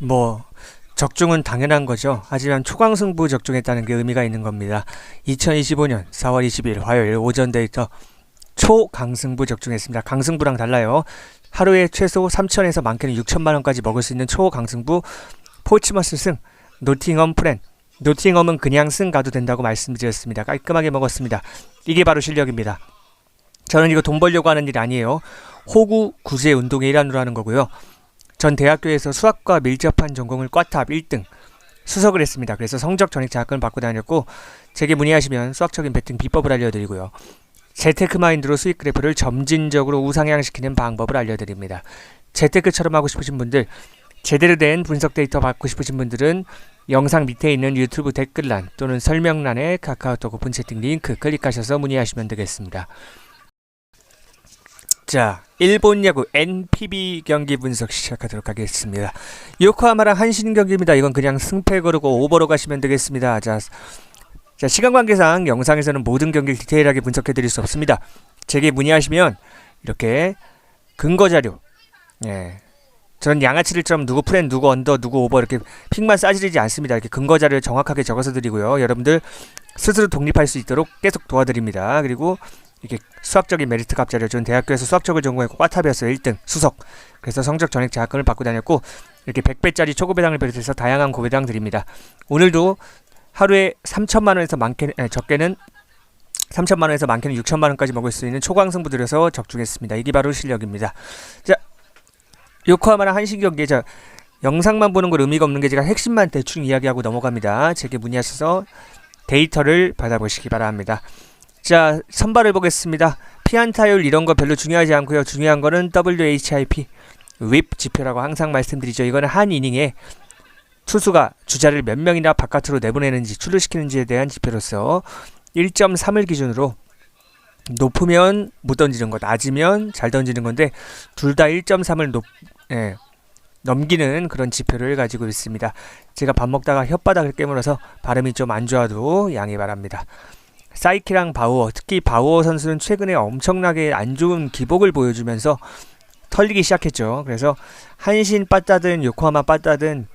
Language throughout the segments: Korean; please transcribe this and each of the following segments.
뭐 적중은 당연한 거죠. 하지만 초강승부 적중했다는 게 의미가 있는 겁니다. 2025년 4월 20일 화요일 오전 데이터 초강승부 적중했습니다. 강승부랑 달라요. 하루에 최소 3천에서 많게는 6천만 원까지 먹을 수 있는 초강승부 포치머스 승 노팅엄 프렌 노팅엄은 그냥 승 가도 된다고 말씀드렸습니다. 깔끔하게 먹었습니다. 이게 바로 실력입니다. 저는 이거 돈 벌려고 하는 일 아니에요. 호구 구제 운동의 일환으로 하는 거고요. 전 대학교에서 수학과 밀접한 전공을 꽈탑 1등 수석을 했습니다. 그래서 성적 전액 장학금을 받고 다녔고 제게 문의하시면 수학적인 배팅 비법을 알려드리고요. 재테크 마인드로 수익 그래프를 점진적으로 우상향시키는 방법을 알려드립니다. 재테크처럼 하고 싶으신 분들 제대로 된 분석 데이터 받고 싶으신 분들은 영상 밑에 있는 유튜브 댓글란 또는 설명란에 카카오톡 오픈 채팅 링크 클릭하셔서 문의하시면 되겠습니다. 자, 일본 야구 NPB 경기 분석 시작하도록 하겠습니다. 요코하마랑 한신 경기입니다. 이건 그냥 승패 거르고 오버로 가시면 되겠습니다. 자, 자 시간 관계상 영상에서는 모든 경기를 디테일하게 분석해 드릴 수 없습니다. 제게 문의하시면 이렇게 근거 자료, 예, 저는 양아치들처럼 누구 프렌, 누구 언더, 누구 오버 이렇게 픽만 싸지르지 않습니다. 이렇게 근거 자료를 정확하게 적어서 드리고요. 여러분들 스스로 독립할 수 있도록 계속 도와드립니다. 그리고 이게 수학적인 메리트 값 자료. 저는 대학교에서 수학적을 전공했고 과탑이었어요. 1등 수석. 그래서 성적 전액 장학금을 받고 다녔고 이렇게 100배짜리 초고배당을 비롯해서 다양한 고배당 드립니다. 오늘도 하루에 3천만 원에서 많게 에, 적게는 3천만 원에서 많게는 6천만 원까지 먹을 수 있는 초강승부 들여서 적중했습니다. 이게 바로 실력입니다. 자, 요코하마랑 한신 경기 자 영상만 보는 건 의미가 없는 게 제가 핵심만 대충 이야기하고 넘어갑니다. 제게 문의하셔서 데이터를 받아보시기 바랍니다. 자, 선발을 보겠습니다. 피안타율 이런 거 별로 중요하지 않고요. 중요한 거는 WHIP 윕 지표라고 항상 말씀드리죠. 이거는 한 이닝에 투수가 주자를 몇 명이나 바깥으로 내보내는지 출루시키는지에 대한 지표로서 1.3을 기준으로 높으면 못 던지는 것, 낮으면 잘 던지는 건데 둘 다 1.3을 높, 예, 넘기는 그런 지표를 가지고 있습니다. 제가 밥 먹다가 혓바닥을 깨물어서 발음이 좀 안 좋아도 양해 바랍니다. 사이키랑 바우어, 특히 바우어 선수는 최근에 엄청나게 안 좋은 기복을 보여주면서 털리기 시작했죠. 그래서 한신 빠따든 요코하마 빠따든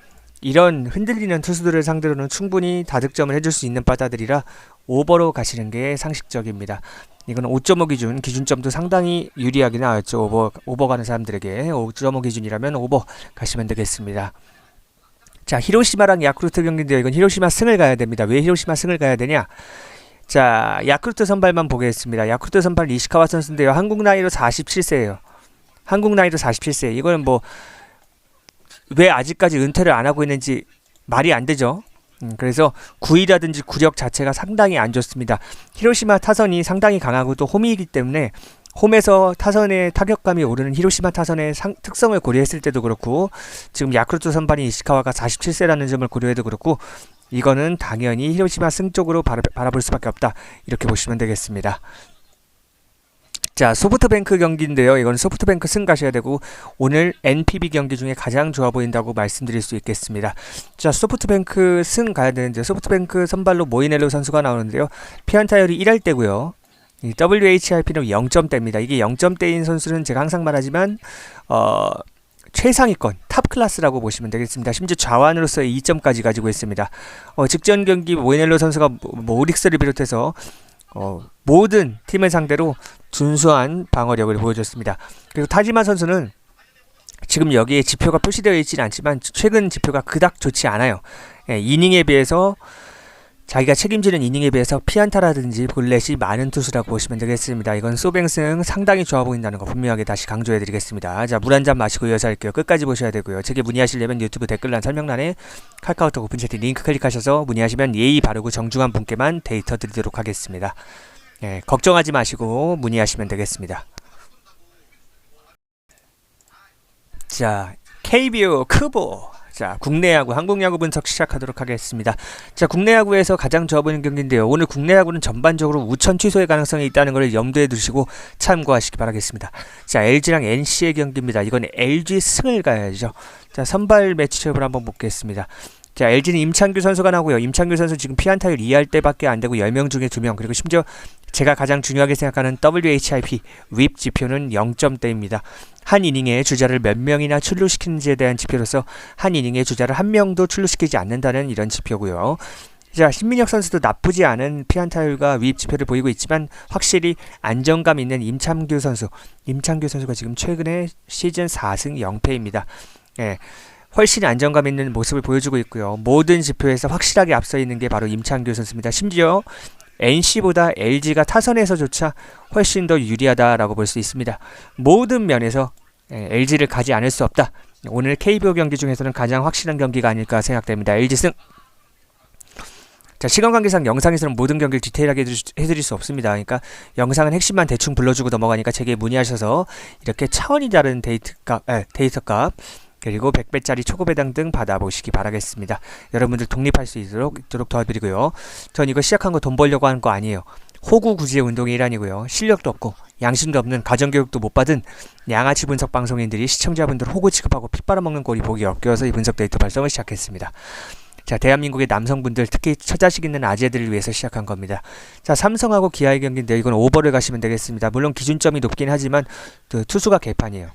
이런 흔들리는 투수들을 상대로는 충분히 다득점을 해줄 수 있는 빠따들이라 오버로 가시는 게 상식적입니다. 이거는 5.5 기준, 기준점도 상당히 유리하게 나왔죠. 오버, 오버 가는 사람들에게 5.5 기준이라면 오버 가시면 되겠습니다. 자, 히로시마랑 야쿠르트 경기인데요. 이건 히로시마 승을 가야 됩니다. 왜 히로시마 승을 가야 되냐? 자, 야쿠르트 선발만 보겠습니다. 야쿠르트 선발 이시카와 선수인데요. 한국 나이로 47세예요. 한국 나이로 47세. 이거는 뭐 왜 아직까지 은퇴를 안 하고 있는지 말이 안 되죠. 음, 그래서 구위라든지 구력 자체가 상당히 안 좋습니다. 히로시마 타선이 상당히 강하고 또 홈이기 때문에 홈에서 타선의 타격감이 오르는 히로시마 타선의 상, 특성을 고려했을 때도 그렇고 지금 야쿠르트 선발인 이시카와가 47세라는 점을 고려해도 그렇고 이거는 당연히 히로시마 승 쪽으로 바라, 바라 볼 수밖에 없다 이렇게 보시면 되겠습니다. 자 소프트뱅크 경기인데요. 이건 소프트뱅크 승 가셔야 되고 오늘 NPB 경기 중에 가장 좋아 보인다고 말씀드릴 수 있겠습니다. 자 소프트뱅크 승 가야 되는데 소프트뱅크 선발로 모이넬로 선수가 나오는데요. 피안타율이 1할 때고요. 이 WHIP는 0점대입니다. 이게 0점대인 선수는 제가 항상 말하지만 어, 최상위권 탑 클래스라고 보시면 되겠습니다. 심지어 좌완으로서의 2점까지 가지고 있습니다. 어, 직전 경기 모이넬로 선수가 뭐 오릭스를 비롯해서 어, 모든 팀을 상대로 준수한 방어력을 보여줬습니다. 그리고 타지마 선수는 지금 여기에 지표가 표시되어 있지는 않지만 최근 지표가 그닥 좋지 않아요. 예, 이닝에 비해서 자기가 책임지는 이닝에 비해서 피안타라든지 볼넷이 많은 투수라고 보시면 되겠습니다. 이건 소뱅승 상당히 좋아 보인다는 거 분명하게 다시 강조해 드리겠습니다. 자, 물 한 잔 마시고 이어서 할게요. 끝까지 보셔야 되고요. 제게 문의하시려면 유튜브 댓글란 설명란에 카카오톡 오픈 채팅 링크 클릭하셔서 문의하시면 예의 바르고 정중한 분께만 데이터 드리도록 하겠습니다. 예, 걱정하지 마시고 문의하시면 되겠습니다. 자, KBO 크보. 자, 국내 야구, 한국 야구 분석 시작하도록 하겠습니다. 자, 국내 야구에서 가장 좋아 보이는 경기인데요. 오늘 국내 야구는 전반적으로 우천 취소의 가능성이 있다는 것을 염두에 두시고 참고하시기 바라겠습니다. 자, LG랑 NC의 경기입니다. 이건 LG 승을 가야죠. 자, 선발 매치업을 한번 보겠습니다. 자, LG는 임창규 선수가 나오고요. 임창규 선수 지금 피안타율 2할 때밖에 안 되고 10명 중에 2명. 그리고 심지어 제가 가장 중요하게 생각하는 WHIP 윕 지표는 0점대입니다. 한 이닝에 주자를 몇 명이나 출루시키는지에 대한 지표로서 한 이닝에 주자를 한 명도 출루시키지 않는다는 이런 지표고요. 자, 신민혁 선수도 나쁘지 않은 피안타율과 윕 지표를 보이고 있지만 확실히 안정감 있는 임창규 선수. 임창규 선수가 지금 최근에 시즌 4승 0패입니다. 예. 훨씬 안정감 있는 모습을 보여주고 있고요. 모든 지표에서 확실하게 앞서 있는 게 바로 임창규 선수입니다. 심지어 NC보다 LG가 타선에서조차 훨씬 더 유리하다라고 볼 수 있습니다. 모든 면에서 LG를 가지 않을 수 없다. 오늘 KBO 경기 중에서는 가장 확실한 경기가 아닐까 생각됩니다. LG 승. 자 시간 관계상 영상에서는 모든 경기를 디테일하게 해드릴 수 없습니다. 그러니까 영상은 핵심만 대충 불러주고 넘어가니까 제게 문의하셔서 이렇게 차원이 다른 데이트 값, 에, 데이터 값 그리고 100배짜리 초고배당 등 받아보시기 바라겠습니다. 여러분들 독립할 수 있도록, 있도록 도와드리고요. 전 이거 시작한 거 돈 벌려고 하는 거 아니에요. 호구 구지의 운동의 일환이고요. 실력도 없고 양심도 없는 가정교육도 못 받은 양아치 분석 방송인들이 시청자분들 호구 취급하고 피 빨아먹는 꼴이 보기 역겨워서 이 분석 데이터 발송을 시작했습니다. 자, 대한민국의 남성분들, 특히 처자식 있는 아재들을 위해서 시작한 겁니다. 자, 삼성하고 기아의 경기인데 이건 오버를 가시면 되겠습니다. 물론 기준점이 높긴 하지만 그 투수가 개판이에요.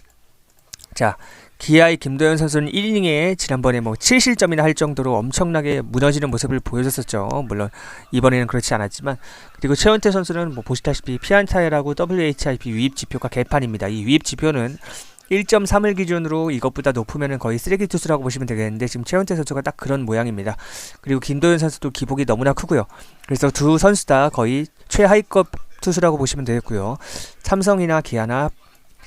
자, 기아의 김도현 선수는 1이닝에 지난번에 뭐 7실점이나 할 정도로 엄청나게 무너지는 모습을 보여줬었죠. 물론 이번에는 그렇지 않았지만 그리고 최원태 선수는 뭐 보시다시피 피안타이라고 WHIP 유입 지표가 개판입니다. 이 유입 지표는 1.3을 기준으로 이것보다 높으면 거의 쓰레기 투수라고 보시면 되겠는데 지금 최원태 선수가 딱 그런 모양입니다. 그리고 김도현 선수도 기복이 너무나 크고요. 그래서 두 선수 다 거의 최하위급 투수라고 보시면 되겠고요. 삼성이나 기아나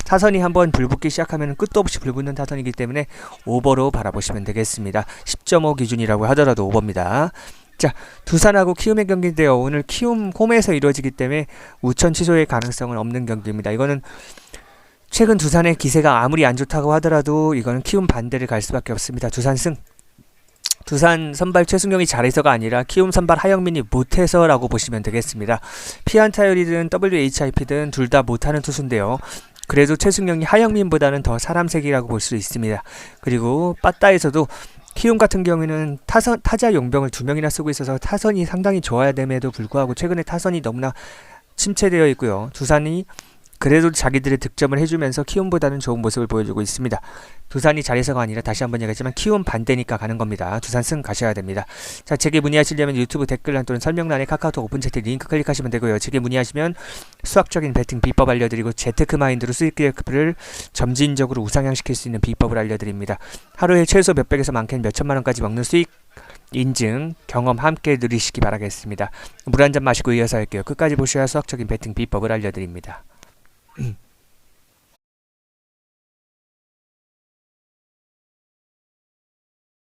타선이 한번 불붙기 시작하면 끝도 없이 불붙는 타선이기 때문에 오버로 바라보시면 되겠습니다. 10.5 기준이라고 하더라도 오버입니다. 자, 두산하고 키움의 경기인데요. 오늘 키움 홈에서 이루어지기 때문에 우천 취소의 가능성은 없는 경기입니다. 이거는 최근 두산의 기세가 아무리 안 좋다고 하더라도 이거는 키움 반대를 갈 수밖에 없습니다. 두산 승. 두산 선발 최승용이 잘해서가 아니라 키움 선발 하영민이 못해서라고 보시면 되겠습니다. 피안타율이든 WHIP든 둘 다 못하는 투수인데요. 그래도 최승용이 하영민보다는 더 사람색이라고 볼 수 있습니다. 그리고 빠따에서도 키움 같은 경우에는 타선 타자 용병을 두 명이나 쓰고 있어서 타선이 상당히 좋아야 됨에도 불구하고 최근에 타선이 너무나 침체되어 있고요. 두산이 그래도 자기들의 득점을 해주면서 키움보다는 좋은 모습을 보여주고 있습니다. 두산이 잘해서가 아니라 다시 한번 얘기했지만 키움 반대니까 가는 겁니다. 두산 승 가셔야 됩니다. 자, 제게 문의하시려면 유튜브 댓글란 또는 설명란에 카카오톡 오픈 채팅 링크 클릭하시면 되고요. 제게 문의하시면 수학적인 배팅 비법 알려드리고 재테크 마인드로 수익계획을 점진적으로 우상향시킬 수 있는 비법을 알려드립니다. 하루에 최소 몇백에서 많게는 몇천만 원까지 먹는 수익 인증, 경험 함께 누리시기 바라겠습니다. 물 한 잔 마시고 이어서 할게요. 끝까지 보셔야 수학적인 배팅 비법을 알려드립니다. Mm.